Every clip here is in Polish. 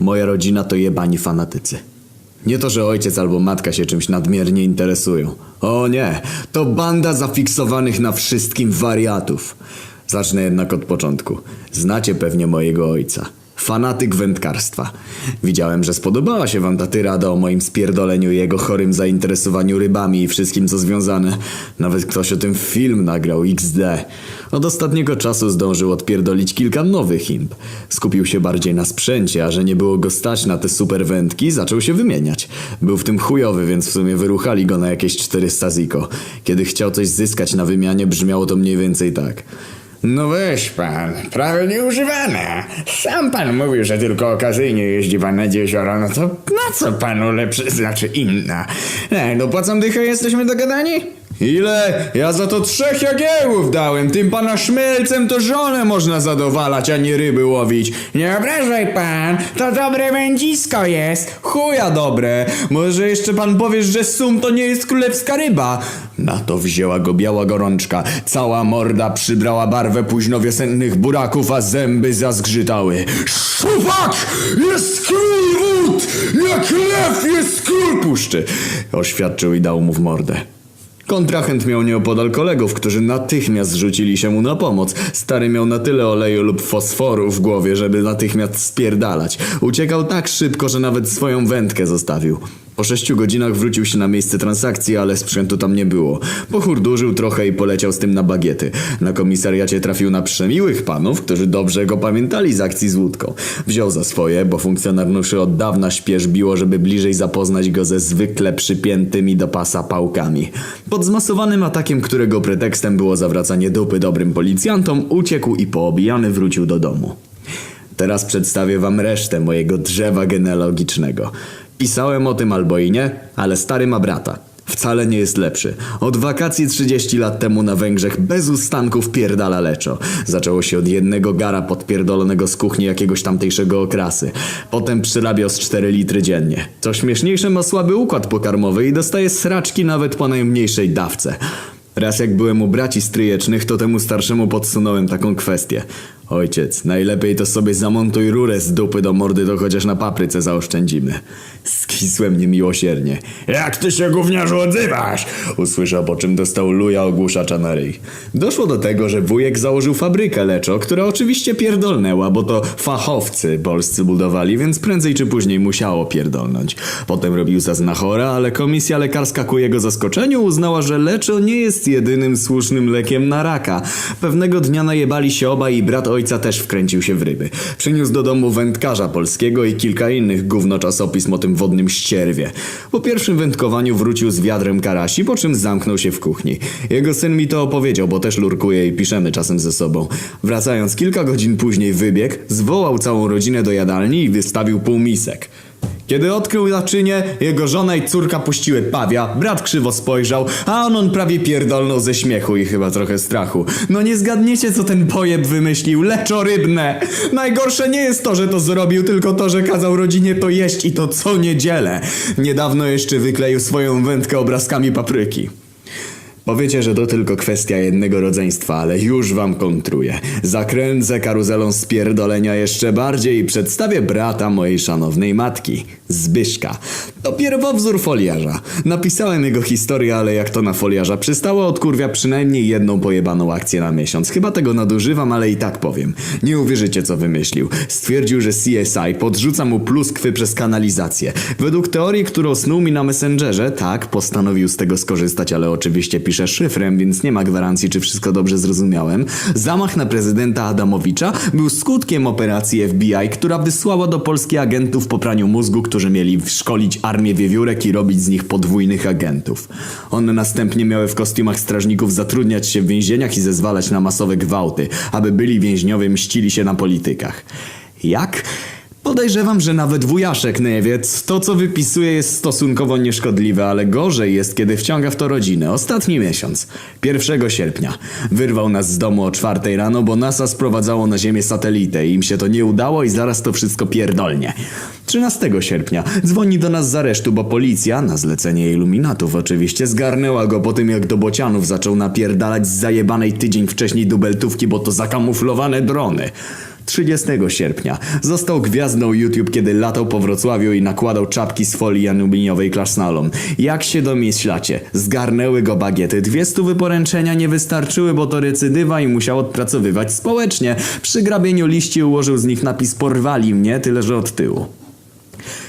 Moja rodzina to jebani fanatycy. Nie to, że ojciec albo matka się czymś nadmiernie interesują. O nie, to banda zafiksowanych na wszystkim wariatów. Zacznę jednak od początku. Znacie pewnie mojego ojca. Fanatyk wędkarstwa. Widziałem, że spodobała się wam ta tyrada o moim spierdoleniu i jego chorym zainteresowaniu rybami i wszystkim co związane. Nawet ktoś o tym film nagrał XD. Od ostatniego czasu zdążył odpierdolić kilka nowych imp. Skupił się bardziej na sprzęcie, a że nie było go stać na te super wędki, zaczął się wymieniać. Był w tym chujowy, więc w sumie wyruchali go na jakieś 400 ziko. Kiedy chciał coś zyskać na wymianie, brzmiało to mniej więcej tak. No weź pan, prawie nieużywane. Sam pan mówił, że tylko okazyjnie jeździ pan nad jezioro, no to na co panu lepsze, znaczy inna? Ej, dopłacam dychę, jesteśmy dogadani? Ile? Ja za to trzech jagiełów dałem. Tym pana szmelcem to żonę można zadowalać, a nie ryby łowić. Nie obrażaj pan, to dobre wędzisko jest. Chuja dobre. Może jeszcze pan powiesz, że sum to nie jest królewska ryba. Na to wzięła go biała gorączka. Cała morda przybrała barwę późnowiosennych buraków, a zęby zazgrzytały. Szufak! Jest król wód! Jak lew jest król puszczy! Oświadczył i dał mu w mordę. Kontrahent miał nieopodal kolegów, którzy natychmiast rzucili się mu na pomoc. Stary miał na tyle oleju lub fosforu w głowie, żeby natychmiast spierdalać. Uciekał tak szybko, że nawet swoją wędkę zostawił. Po sześciu godzinach wrócił się na miejsce transakcji, ale sprzętu tam nie było. Pochurdurzył trochę i poleciał z tym na bagiety. Na komisariacie trafił na przemiłych panów, którzy dobrze go pamiętali z akcji z łódką. Wziął za swoje, bo funkcjonariuszy od dawna śpieszbiło, żeby bliżej zapoznać go ze zwykle przypiętymi do pasa pałkami. Pod zmasowanym atakiem, którego pretekstem było zawracanie dupy dobrym policjantom, uciekł i poobijany wrócił do domu. Teraz przedstawię wam resztę mojego drzewa genealogicznego. Pisałem o tym albo i nie, ale stary ma brata. Wcale nie jest lepszy. Od wakacji 30 lat temu na Węgrzech bez ustanków pierdala leczo. Zaczęło się od jednego gara podpierdolonego z kuchni jakiegoś tamtejszego okrasy. Potem przyrabiał z 4 litry dziennie. Co śmieszniejsze ma słaby układ pokarmowy i dostaje sraczki nawet po najmniejszej dawce. Raz jak byłem u braci stryjecznych, to temu starszemu podsunąłem taką kwestię. Ojciec, najlepiej to sobie zamontuj rurę z dupy do mordy, to chociaż na papryce zaoszczędzimy. Skisłem niemiłosiernie. Jak ty się gówniarzu odzywasz? Usłyszał, po czym dostał luja ogłuszacza na ryj. Doszło do tego, że wujek założył fabrykę leczo, która oczywiście pierdolnęła, bo to fachowcy polscy budowali, więc prędzej czy później musiało pierdolnąć. Potem robił za znachora, ale komisja lekarska ku jego zaskoczeniu uznała, że leczo nie jest jedynym słusznym lekiem na raka. Pewnego dnia najebali się obaj i brat też wkręcił się w ryby. Przyniósł do domu wędkarza polskiego i kilka innych gówno czasopism o tym wodnym ścierwie. Po pierwszym wędkowaniu wrócił z wiadrem karasi, po czym zamknął się w kuchni. Jego syn mi to opowiedział, bo też lurkuje i piszemy czasem ze sobą. Wracając kilka godzin później wybiegł, zwołał całą rodzinę do jadalni i wystawił półmisek. Kiedy odkrył naczynie, jego żona i córka puściły pawia, brat krzywo spojrzał, a on, on prawie pierdolnął ze śmiechu i chyba trochę strachu. No nie zgadniecie, co ten pojeb wymyślił, leczo rybne! Najgorsze nie jest to, że to zrobił, tylko to, że kazał rodzinie to jeść i to co niedzielę. Niedawno jeszcze wykleił swoją wędkę obrazkami papryki. Powiecie, że to tylko kwestia jednego rodzeństwa, ale już wam kontruję. Zakręcę karuzelą spierdolenia jeszcze bardziej i przedstawię brata mojej szanownej matki, Zbyszka. To pierwowzór foliarza. Napisałem jego historię, ale jak to na foliarza przystało, odkurwia przynajmniej jedną pojebaną akcję na miesiąc. Chyba tego nadużywam, ale i tak powiem. Nie uwierzycie, co wymyślił. Stwierdził, że CSI podrzuca mu pluskwy przez kanalizację. Według teorii, którą snuł mi na Messengerze, tak, postanowił z tego skorzystać, ale oczywiście pisze szyfrem, więc nie ma gwarancji, czy wszystko dobrze zrozumiałem. Zamach na prezydenta Adamowicza był skutkiem operacji FBI, która wysłała do Polski agentów po praniu mózgu, którzy mieli szkolić armię wiewiórek i robić z nich podwójnych agentów. One następnie miały w kostiumach strażników zatrudniać się w więzieniach i zezwalać na masowe gwałty, aby byli więźniowie mścili się na politykach. Jak? Podejrzewam, że nawet wujaszek nie wie. To, co wypisuje, jest stosunkowo nieszkodliwe, ale gorzej jest, kiedy wciąga w to rodzinę. Ostatni miesiąc. 1 sierpnia. Wyrwał nas z domu o czwartej rano, bo NASA sprowadzało na Ziemię satelitę im się to nie udało i zaraz to wszystko pierdolnie. 13 sierpnia. Dzwoni do nas z aresztu, bo policja, na zlecenie iluminatów oczywiście, zgarnęła go po tym, jak do bocianów zaczął napierdalać z zajebanej tydzień wcześniej dubeltówki, bo to zakamuflowane drony. 30 sierpnia. Został gwiazdą YouTube, kiedy latał po Wrocławiu i nakładał czapki z folii aluminiowej klasznalom. Jak się domyślacie, zgarnęły go bagiety. Dwie stówy poręczenia nie wystarczyły, bo to recydywa i musiał odpracowywać społecznie. Przy grabieniu liści ułożył z nich napis porwali mnie, tyle że od tyłu.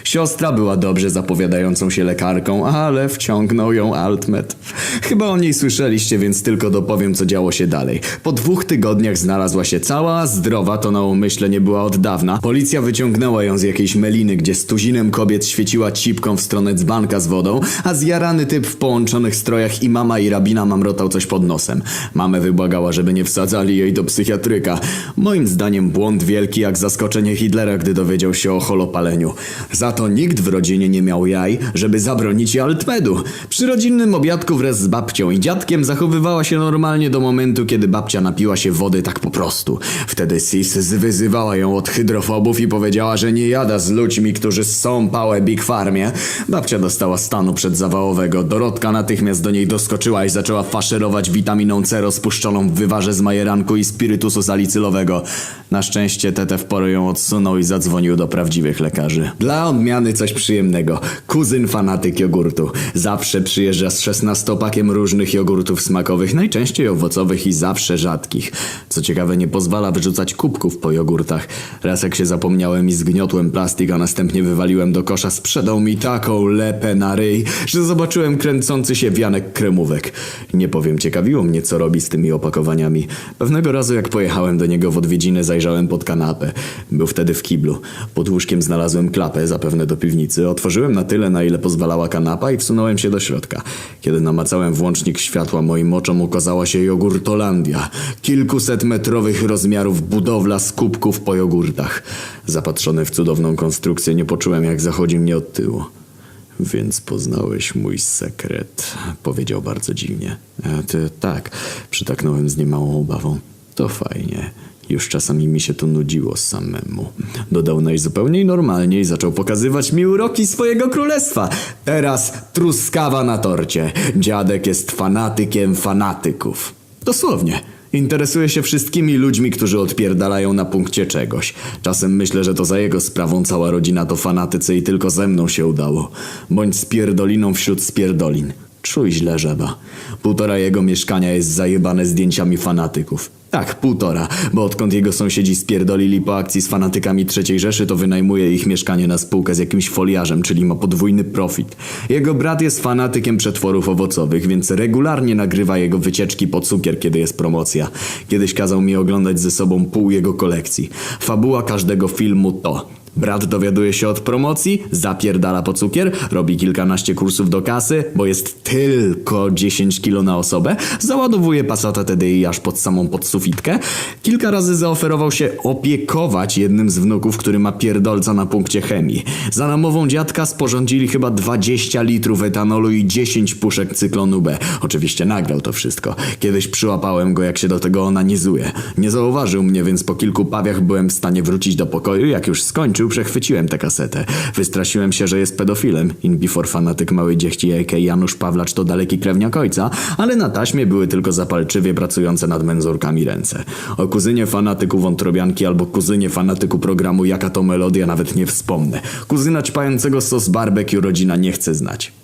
Siostra była dobrze zapowiadającą się lekarką, ale wciągnął ją Altmet. Chyba o niej słyszeliście, więc tylko dopowiem, co działo się dalej. Po dwóch tygodniach znalazła się cała, zdrowa, to na umyśle nie była od dawna. Policja wyciągnęła ją z jakiejś meliny, gdzie z tuzinem kobiet świeciła cipką w stronę dzbanka z wodą, a zjarany typ w połączonych strojach i mama i rabina mamrotał coś pod nosem. Mamę wybłagała, żeby nie wsadzali jej do psychiatryka. Moim zdaniem błąd wielki jak zaskoczenie Hitlera, gdy dowiedział się o holopaleniu. Za to nikt w rodzinie nie miał jaj, żeby zabronić jej Altmedu. Przy rodzinnym obiadku wraz z babcią i dziadkiem zachowywała się normalnie do momentu, kiedy babcia napiła się wody tak po prostu. Wtedy Sis wyzywała ją od hydrofobów i powiedziała, że nie jada z ludźmi, którzy są pałe Big Farmie. Babcia dostała stanu przedzawałowego. Dorotka natychmiast do niej doskoczyła i zaczęła faszerować witaminą C rozpuszczoną w wywarze z majeranku i spirytusu salicylowego. Na szczęście Tete w porę ją odsunął i zadzwonił do prawdziwych lekarzy. Dla odmiany coś przyjemnego. Kuzyn fanatyk jogurtu. Zawsze przyjeżdża z szesnastopakiem różnych jogurtów smakowych, najczęściej owocowych i zawsze rzadkich. Co ciekawe, nie pozwala wyrzucać kubków po jogurtach. Raz jak się zapomniałem i zgniotłem plastik, a następnie wywaliłem do kosza, sprzedał mi taką lepę na ryj, że zobaczyłem kręcący się wianek kremówek. Nie powiem, ciekawiło mnie, co robi z tymi opakowaniami. Pewnego razu, jak pojechałem do niego w odwiedziny, zajrzałem pod kanapę. Był wtedy w kiblu. Pod łóżkiem znalazłem klapę, zapewne do piwnicy. Otworzyłem na tyle, na ile pozwalała kanapa i wsunąłem się do środka. Kiedy namacałem włącznik światła, moim oczom ukazała się jogurtolandia. Kilkuset metrowych rozmiarów budowla z kubków po jogurtach. Zapatrzony w cudowną konstrukcję, nie poczułem, jak zachodzi mnie od tyłu. Więc poznałeś mój sekret, powiedział bardzo dziwnie. E, ty, tak, przytaknąłem z niemałą obawą. To fajnie. Już czasami mi się to nudziło samemu. Dodał najzupełniej normalnie i zaczął pokazywać mi uroki swojego królestwa. Teraz truskawa na torcie. Dziadek jest fanatykiem fanatyków. Dosłownie. Interesuje się wszystkimi ludźmi, którzy odpierdalają na punkcie czegoś. Czasem myślę, że to za jego sprawą cała rodzina to fanatycy i tylko ze mną się udało. Bądź spierdoliną wśród spierdolin. Czuj źle, żeba. Półtora jego mieszkania jest zajebane zdjęciami fanatyków. Tak, półtora, bo odkąd jego sąsiedzi spierdolili po akcji z fanatykami III Rzeszy, to wynajmuje ich mieszkanie na spółkę z jakimś foliarzem, czyli ma podwójny profit. Jego brat jest fanatykiem przetworów owocowych, więc regularnie nagrywa jego wycieczki po cukier, kiedy jest promocja. Kiedyś kazał mi oglądać ze sobą pół jego kolekcji. Fabuła każdego filmu to... Brat dowiaduje się od promocji, zapierdala po cukier, robi kilkanaście kursów do kasy, bo jest tylko 10 kilo na osobę, załadowuje Passata TDI aż pod samą podsufitkę. Kilka razy zaoferował się opiekować jednym z wnuków, który ma pierdolca na punkcie chemii. Za namową dziadka sporządzili chyba 20 litrów etanolu i 10 puszek cyklonu B. Oczywiście nagrał to wszystko. Kiedyś przyłapałem go, jak się do tego onanizuje. Nie zauważył mnie, więc po kilku pawiach byłem w stanie wrócić do pokoju. Jak już skończył, przechwyciłem tę kasetę. Wystraszyłem się, że jest pedofilem. In before fanatyk małej dziechci a.k. Janusz Pawlacz to daleki krewniak ojca, ale na taśmie były tylko zapalczywie pracujące nad menzurkami ręce. O kuzynie fanatyku wątrobianki albo kuzynie fanatyku programu Jaka to melodia nawet nie wspomnę. Kuzyna ćpającego sos barbecue rodzina nie chce znać.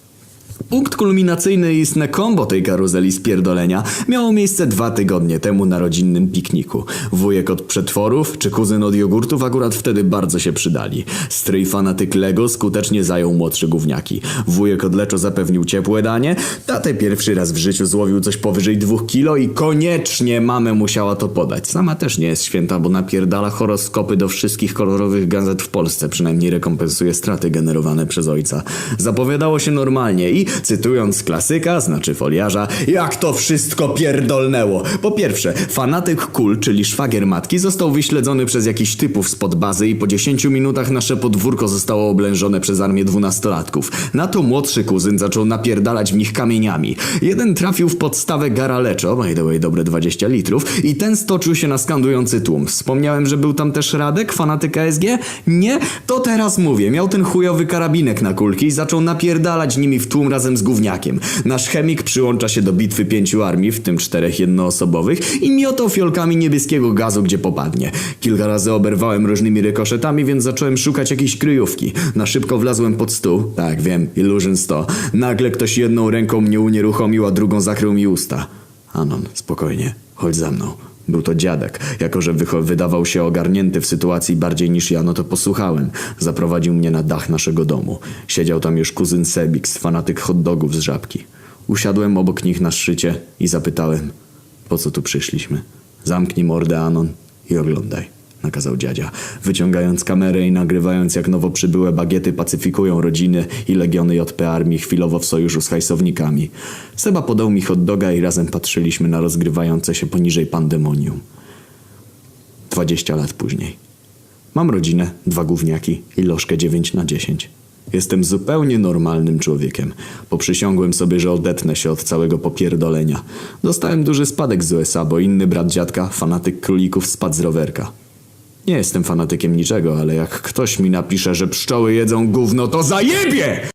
Punkt kulminacyjny i istne kombo tej karuzeli spierdolenia miało miejsce dwa tygodnie temu na rodzinnym pikniku. Wujek od przetworów czy kuzyn od jogurtów akurat wtedy bardzo się przydali. Stryj fanatyk Lego skutecznie zajął młodsze gówniaki. Wujek od leczo zapewnił ciepłe danie, tatę pierwszy raz w życiu złowił coś powyżej dwóch kilo i koniecznie mamę musiała to podać. Sama też nie jest święta, bo napierdala horoskopy do wszystkich kolorowych gazet w Polsce, przynajmniej rekompensuje straty generowane przez ojca. Zapowiadało się normalnie i cytując klasyka, znaczy foliarza, jak to wszystko pierdolnęło. Po pierwsze, fanatyk kul, czyli szwagier matki, został wyśledzony przez jakichś typów spod bazy i po 10 minutach nasze podwórko zostało oblężone przez armię dwunastolatków. Na to młodszy kuzyn zaczął napierdalać w nich kamieniami. Jeden trafił w podstawę Garaleczo, by the way dobre 20 litrów, i ten stoczył się na skandujący tłum. Wspomniałem, że był tam też Radek, fanatyk ASG? Nie? To teraz mówię. Miał ten chujowy karabinek na kulki i zaczął napierdalać nimi w tłum razem z gówniakiem. Nasz chemik przyłącza się do bitwy pięciu armii, w tym czterech jednoosobowych i miotał fiolkami niebieskiego gazu, gdzie popadnie. Kilka razy oberwałem różnymi rykoszetami, więc zacząłem szukać jakiejś kryjówki. Na szybko wlazłem pod stół. Tak, wiem, Illusion 100. Nagle ktoś jedną ręką mnie unieruchomił, a drugą zakrył mi usta. Anon, spokojnie, chodź za mną. Był to dziadek. Jako, że wydawał się ogarnięty w sytuacji bardziej niż ja, no to posłuchałem. Zaprowadził mnie na dach naszego domu. Siedział tam już kuzyn Sebix, fanatyk hot dogów z żabki. Usiadłem obok nich na szczycie i zapytałem, po co tu przyszliśmy? Zamknij mordę, Anon, i oglądaj. Nakazał dziadzia, wyciągając kamerę i nagrywając jak nowo przybyłe bagiety pacyfikują rodziny i legiony JP Armii chwilowo w sojuszu z hajsownikami. Seba podał mi hot doga i razem patrzyliśmy na rozgrywające się poniżej pandemonium. 20 lat później. Mam rodzinę, dwa gówniaki i lożkę 9 na 10. Jestem zupełnie normalnym człowiekiem. Poprzysiągłem sobie, że odetnę się od całego popierdolenia. Dostałem duży spadek z USA, bo inny brat dziadka, fanatyk królików, spadł z rowerka. Nie jestem fanatykiem niczego, ale jak ktoś mi napisze, że pszczoły jedzą gówno, to zajebie!